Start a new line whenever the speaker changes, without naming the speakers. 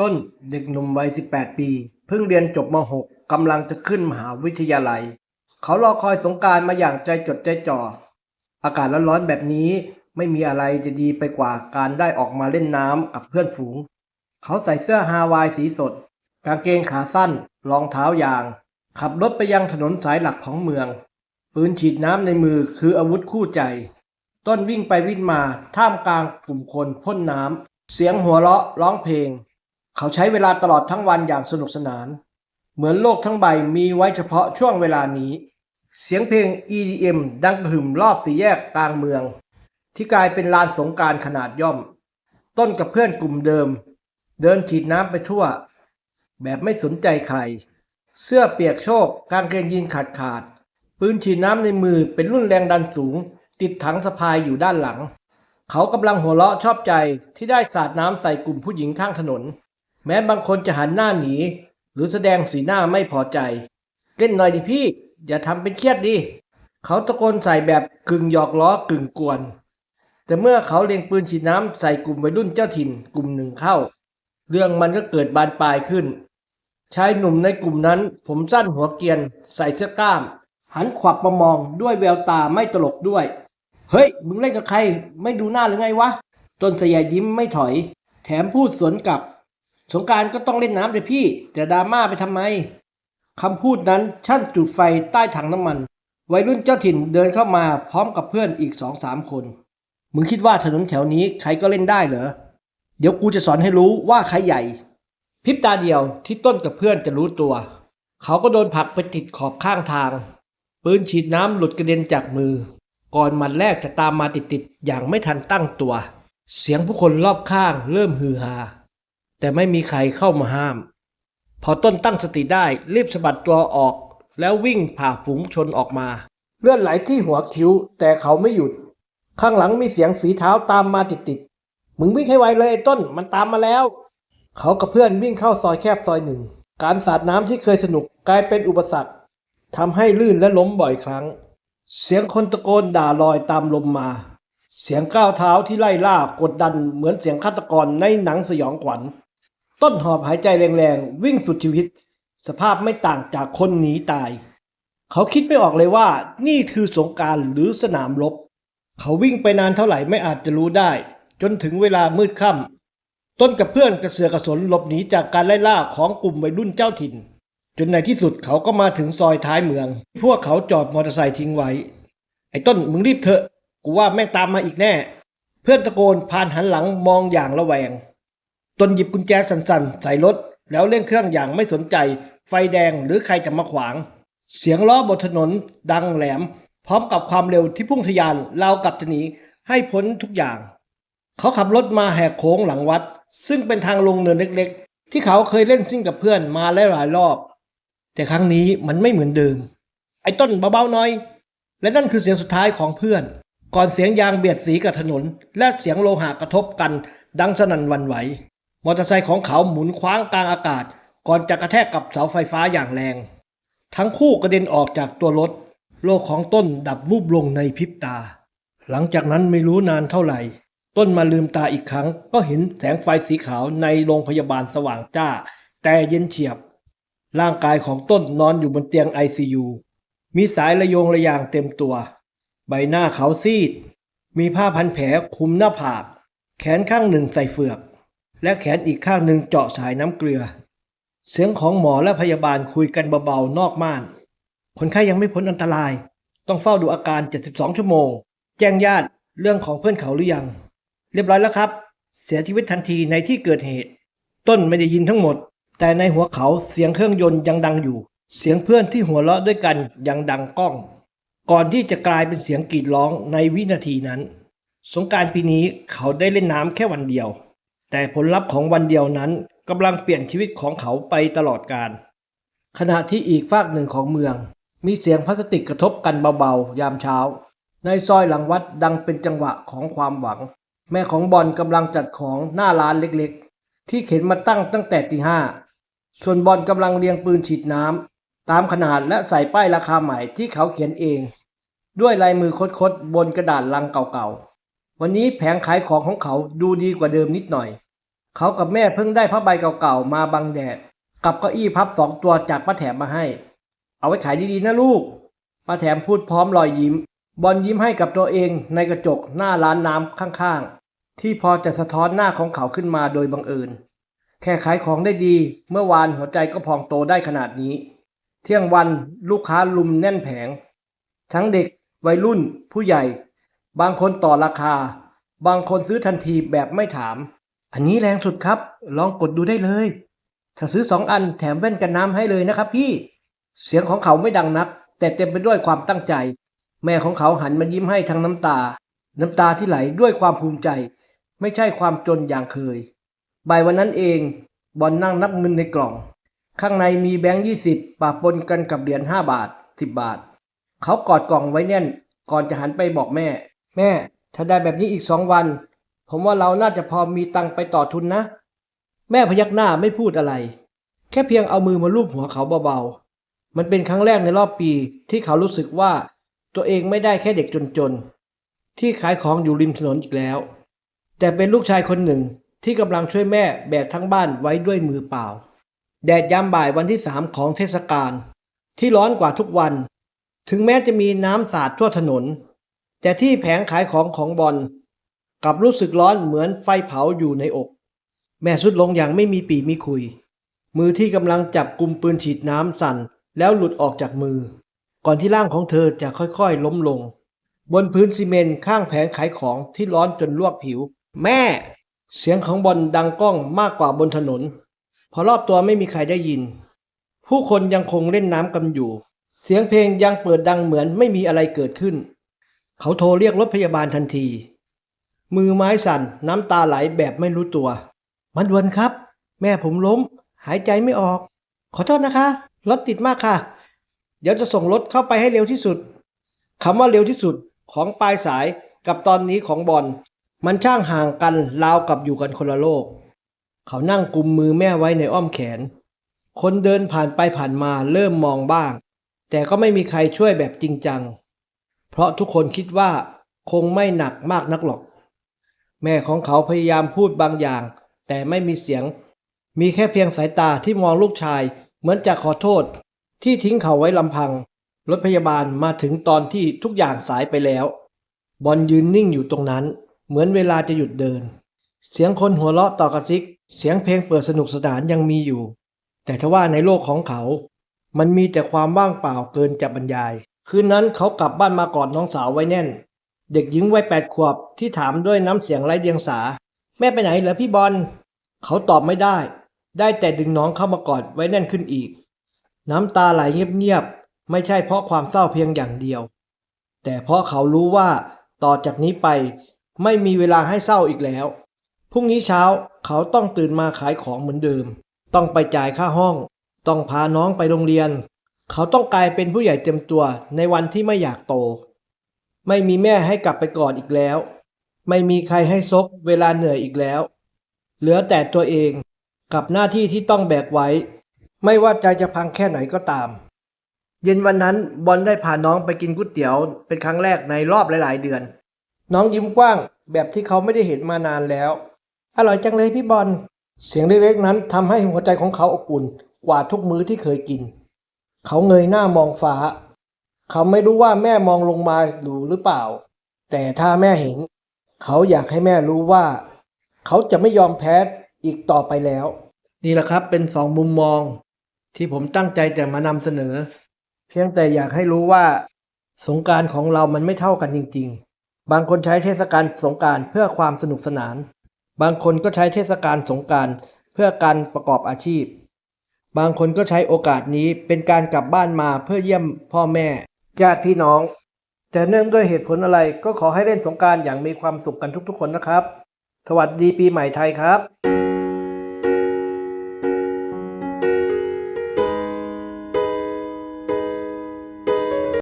ต้นเด็กหนุ่มวัย 18 ปี เพิ่งเรียนจบม .6 กำลังจะขึ้นมหาวิทยาลัย เขารอคอยสงการมาอย่างใจจดใจจ่อ อากาศร้อนๆแบบนี้ไม่มีอะไรจะดีไปกว่าการได้ออกมาเล่นน้ำกับเพื่อนฝูง เขาใส่เสื้อฮาวายสีสด กางเกงขาสั้น รองเท้ายาง ขับรถไปยังถนนสายหลักของเมือง ปืนฉีดน้ำในมือคืออาวุธคู่ใจ ต้นวิ่งไปวิ่งมาท่ามกลางกลุ่มคนพ่นน้ำเสียงหัวเราะร้องเพลง เขาใช้เวลาตลอดทั้งวันอย่างสนุกสนาน เหมือนโลกทั้งใบมีไว้เฉพาะช่วงเวลานี้ เสียงเพลง EDM ดังกระหึ่มรอบสี่แยกกลางเมือง ที่กลายเป็นลานสงการขนาดย่อม ต้นกับเพื่อนกลุ่มเดิม เดินฉีดน้ำไปทั่ว แบบไม่สนใจใคร เสื้อเปียกโชกกางเกงยีนขาดขาดปืนฉีดน้ำในมือเป็นรุ่นแรงดันสูง ติดถังสะพายอยู่ด้านหลัง เขากำลังหัวเราะชอบใจที่ได้สาดน้ำใส่กลุ่มผู้หญิงข้างถนน แม้บางคนจะหันหน้าหนี หรือแสดงสีหน้าไม่พอใจ เล่นหน่อยดิพี่ อย่าทำเป็นเครียดดิเขาตะโกนใส่แบบกึ่งหยอกล้อกึ่งกวน แต่เมื่อเขาเล็งปืนฉีดน้ำใส่กลุ่มวัยรุ่นเจ้าถิ่นกลุ่มหนึ่งเข้า เรื่องมันก็เกิดบานปลายขึ้น ชายหนุ่มในกลุ่มนั้นผมสั้นหัวเกียน ใส่เสื้อกล้าม หันขวับมามองด้วยแววตาไม่ตลกด้วย เฮ้ย มึงเล่นกับใคร ไม่ดูหน้าหรือไงวะ ต้นสยายยิ้มไม่ถอย แถมพูดสวนกลับ สงการก็ต้องเล่นน้ำเลยพี่แต่ดราม่าไปทำไมคำพูดนั้นชั่นจุดไฟใต้ถังน้ำมัน วัยรุ่นเจ้าถิ่นเดินเข้ามาพร้อมกับเพื่อนอีกสองสามคน มึงคิดว่าถนนแถวนี้ใครก็เล่นได้เหรอ เดี๋ยวกูจะสอนให้รู้ว่าใครใหญ่ พิบตาเดียวที่ต้นกับเพื่อนจะรู้ตัว เขาก็โดนผลักไปติดขอบข้างทาง ปืนฉีดน้ำหลุดกระเด็นจากมือ ก่อนมันแรกจะตามมาติดๆอย่างไม่ทันตั้งตัว เสียงผู้คนรอบข้างเริ่มฮือฮา แต่ไม่มีใครเข้ามาห้าม พอต้นตั้งสติได้รีบสะบัดตัวออก แล้ววิ่งผ่าฝูงชนออกมา เลือดไหลที่หัวคิ้ว แต่เขาไม่หยุด ข้างหลังมีเสียงฝีเท้าตามมาติดๆมึงวิ่งให้ไวเลยไอ้ต้นมันตามมาแล้ว เขากับเพื่อนวิ่งเข้าซอยแคบซอยหนึ่ง การสาดน้ำที่เคยสนุกกลายเป็นอุปสรรคทำให้ลื่นและล้มบ่อยครั้ง เสียงคนตะโกนด่าลอยตามลมมา เสียงก้าวเท้าที่ไล่ล่ากดดันเหมือนเสียงฆาตกรในหนังสยองขวัญ ต้นหอบหายใจแรงๆ วิ่งสุดชีวิต สภาพไม่ต่างจากคนหนีตาย เขาคิดไม่ออกเลยว่านี่คือสงการหรือสนามรบ เขาวิ่งไปนานเท่าไหร่ไม่อาจจะรู้ได้ จนถึงเวลามืดค่ำต้นกับเพื่อนกระเสือกระสนหลบหนีจากการไล่ล่าของกลุ่มวัยรุ่นเจ้าถิ่น จนในที่สุดเขาก็มาถึงซอยท้ายเมือง พวกเขาจอดมอเตอร์ไซค์ทิ้งไว้ ไอ้ต้นมึงรีบเถอะ กูว่าแม่งตามมาอีกแน่ เพื่อนตะโกนพานหันหลังมองอย่างระแวง ตนหยิบกุญแจสั่นๆ ใส่รถ แล้วเร่งเครื่องอย่างไม่สนใจ ไฟแดงหรือใครจะมาขวาง เสียงล้อบนถนนดังแหลม พร้อมกับความเร็วที่พุ่งทะยานราวกับจะหนีให้พ้นทุกอย่าง เขาขับรถมาแหกโค้งหลังวัด ซึ่งเป็นทางลงเนินเล็กๆ ที่เขาเคยเล่นซิ่งกับเพื่อนมาลหลายรอบ แต่ครั้งนี้มันไม่เหมือนเดิม ไอ้ต้นเบาๆหน่อย และนั่นคือเสียงสุดท้ายของเพื่อน ก่อนเสียงยางเบียดสีกับถนน และเสียงโลหะกระทบกันดังสนั่นวันไหว มอเตอร์ไซค์ของเขาหมุนคว้างกลางอากาศ ก่อนจะกระแทกกับเสาไฟฟ้าอย่างแรง ทั้งคู่กระเด็นออกจากตัวรถ โลกของต้นดับวูบลงในพริบตา หลังจากนั้นไม่รู้นานเท่าไหร่ ต้นมาลืมตาอีกครั้ง ก็เห็นแสงไฟสีขาวในโรงพยาบาลสว่างจ้า แต่เย็นเฉียบ ร่างกายของต้นนอนอยู่บนเตียงไอซียูมีสายระโยงระยางเต็มตัว ใบหน้าเขาซีด มีผ้าพันแผลคุมหน้าผาก แขนข้างหนึ่งใส่เฟือก และแขนอีกข้างหนึ่งเจาะสายน้ำเกลือ เสียงของหมอและพยาบาลคุยกันเบาๆนอกม่าน คนไข้ยังไม่พ้นอันตราย ต้องเฝ้าดูอาการ 72 ชั่วโมง แจ้งญาติเรื่องของเพื่อนเขาหรือยัง เรียบร้อยแล้วครับ เสียชีวิตทันทีในที่เกิดเหตุ ต้นไม่ได้ยินทั้งหมด แต่ในหัวเขาเสียงเครื่องยนต์ยังดังอยู่ เสียงเพื่อนที่หัวเราะด้วยกันยังดังก้อง ก่อนที่จะกลายเป็นเสียงกรีดร้องในวินาทีนั้น สงการปีนี้เขาได้เล่นน้ำแค่วันเดียว แต่ผลลัพธ์ของวันเดียวนั้นกำลังเปลี่ยนชีวิตของเขาไปตลอดกาลขณะที่อีกฝากหนึ่งของเมือง มีเสียงพลาสติกกระทบกันเบาๆ ยามเช้า ในซอยหลังวัดดังเป็นจังหวะของความหวัง แม่ของบอลกำลังจัดของหน้าร้านเล็กๆ ที่เข็นมาตั้งตั้งแต่ตีห้าส่วนบอลกำลังเรียงปืนฉีดน้ำตามขนาดและใส่ป้ายราคาใหม่ที่เขาเขียนเอง ด้วยลายมือคดๆบนกระดาษลังเก่าๆ วันนี้แผงขายของของเขาดูดีกว่าเดิมนิดหน่อย เขากับแม่เพิ่งได้ผ้าใบเก่าๆมาบังแดด กับเก้าอี้พับสองตัวจากป้าแถมมาให้ เอาไว้ขายดีๆนะลูกป้าแถมพูดพร้อมรอยยิ้ม บอลยิ้มให้กับตัวเองในกระจกหน้าร้านน้ำข้างๆ ที่พอจะสะท้อนหน้าของเขาขึ้นมาโดยบังเอิญ แค่ขายของได้ดี เมื่อวานหัวใจก็พองโตได้ขนาดนี้ เที่ยงวันลูกค้าลุมแน่นแผง ทั้งเด็กวัยรุ่นผู้ใหญ่ บางคนต่อราคา บางคนซื้อทันทีแบบไม่ถาม อันนี้แรงสุดครับ ลองกดดูได้เลย ถ้าซื้อสองอันแถมแว่นกันน้ำให้เลยนะครับพี่ เสียงของเขาไม่ดังนัก แต่เต็มไปด้วยความตั้งใจ แม่ของเขาหันมายิ้มให้ทั้งน้ำตา น้ำตาที่ไหลด้วยความภูมิใจ ไม่ใช่ความจนอย่างเคย บ่ายวันนั้นเอง บอลนั่งนับเงินในกล่อง ข้างในมีแบงค์ยี่สิบปะปนกันกับเหรียญห้าบาทสิบบาท เขากอดกล่องไว้แน่น ก่อนจะหันไปบอกแม่ แม่ ถ้าได้แบบนี้อีกสองวัน ผมว่าเราน่าจะพอมีตังค์ไปต่อทุนนะ แม่พยักหน้าไม่พูดอะไร แค่เพียงเอามือมาลูบหัวเขาเบาๆ มันเป็นครั้งแรกในรอบปีที่เขารู้สึกว่าตัวเองไม่ได้แค่เด็กจนๆ ที่ขายของอยู่ริมถนนอีกแล้ว แต่เป็นลูกชายคนหนึ่งที่กำลังช่วยแม่แบกทั้งบ้านไว้ด้วยมือเปล่า แดดยามบ่ายวันที่สามของเทศกาลที่ร้อนกว่าทุกวัน ถึงแม้จะมีน้ำสาดทั่วถนน แต่ที่แผงขายของของบอลกลับรู้สึกร้อนเหมือนไฟเผาอยู่ในอก แม่สุดลงอย่างไม่มีปีมีคุย มือที่กำลังจับกลุ่มปืนฉีดน้ำสั่นแล้วหลุดออกจากมือ ก่อนที่ร่างของเธอจะค่อยๆ ล้มลง บนพื้นซีเมนต์ข้างแผงขายของที่ร้อนจนลวกผิว แม่ เสียงของบอลดังก้องมากกว่าบนถนน พอรอบตัวไม่มีใครได้ยิน ผู้คนยังคงเล่นน้ำกันอยู่ เสียงเพลงยังเปิดดังเหมือนไม่มีอะไรเกิดขึ้น เขาโทรเรียกรถพยาบาลทันที มือไม้สั่นน้ำตาไหลแบบไม่รู้ตัวมันด่วนครับ แม่ผมล้ม หายใจไม่ออก ขอโทษนะคะ รถติดมากค่ะ เดี๋ยวจะส่งรถเข้าไปให้เร็วที่สุดคำว่าเร็วที่สุดของปลายสายกับตอนนี้ของบอลมันช่างห่างกันราวกับอยู่กันคนละโลก เขานั่งกุมมือแม่ไว้ในอ้อมแขน คนเดินผ่านไปผ่านมาเริ่มมองบ้าง แต่ก็ไม่มีใครช่วยแบบจริงจัง เพราะทุกคนคิดว่าคงไม่หนักมากนักหรอก แม่ของเขาพยายามพูดบางอย่าง แต่ไม่มีเสียง มีแค่เพียงสายตาที่มองลูกชาย เหมือนจะขอโทษ ที่ทิ้งเขาไว้ลำพัง รถพยาบาลมาถึงตอนที่ทุกอย่างสายไปแล้ว บอลยืนนิ่งอยู่ตรงนั้น เหมือนเวลาจะหยุดเดิน เสียงคนหัวเราะต่อกระซิก เสียงเพลงเปิดสนุกสนานยังมีอยู่ แต่ทว่าในโลกของเขา มันมีแต่ความว่างเปล่าเกินจะบรรยาย คืนนั้นเขากลับบ้านมากอดน้องสาวไว้แน่น เด็กหญิงวัยแปดขวบที่ถามด้วยน้ำเสียงไร้เดียงสา แม่ไปไหนเหรอพี่บอลเขาตอบไม่ได้ ได้แต่ดึงน้องเข้ามากอดไว้แน่นขึ้นอีก น้ำตาไหลเงียบๆไม่ใช่เพราะความเศร้าเพียงอย่างเดียว แต่เพราะเขารู้ว่าต่อจากนี้ไปไม่มีเวลาให้เศร้าอีกแล้วพรุ่งนี้เช้าเขาต้องตื่นมาขายของเหมือนเดิม ต้องไปจ่ายค่าห้อง ต้องพาน้องไปโรงเรียน เขาต้องกลายเป็นผู้ใหญ่เต็มตัวในวันที่ไม่อยากโต ไม่มีแม่ให้กลับไปกอดอีกแล้ว ไม่มีใครให้ซบเวลาเหนื่อยอีกแล้ว เหลือแต่ตัวเองกับหน้าที่ที่ต้องแบกไว้ ไม่ว่าใจจะพังแค่ไหนก็ตาม เย็นวันนั้นบอลได้พาน้องไปกินก๋วยเตี๋ยวเป็นครั้งแรกในรอบหลาย ๆ เดือน น้องยิ้มกว้างแบบที่เขาไม่ได้เห็นมานานแล้ว อร่อยจังเลยพี่บอลเสียงเล็กๆนั้นทำให้หัวใจของเขาอบอุ่นกว่าทุกมื้อที่เคยกิน เขาเงยหน้ามองฟ้า เขาไม่รู้ว่าแม่มองลงมาอยู่หรือเปล่า แต่ถ้าแม่เห็น เขาอยากให้แม่รู้ว่า เขาจะไม่ยอมแพ้อีกต่อไปแล้ว นี่แหละครับเป็นสองมุมมอง ที่ผมตั้งใจจะมานำเสนอ เพียงแต่อยากให้รู้ว่า สงการของเรามันไม่เท่ากันจริง ๆ บางคนใช้เทศกาลสงการเพื่อความสนุกสนาน บางคนก็ใช้เทศกาลสงการเพื่อการประกอบอาชีพ บางคนก็ใช้โอกาสนี้เป็นการกลับบ้านมาเพื่อเยี่ยมพ่อแม่ ญาติพี่น้อง แต่เนื่องด้วยเหตุผลอะไรก็ขอให้เล่นสงการอย่างมีความสุขกันทุกๆ คนนะครับ สวัสดีปีใหม่ไทยครับ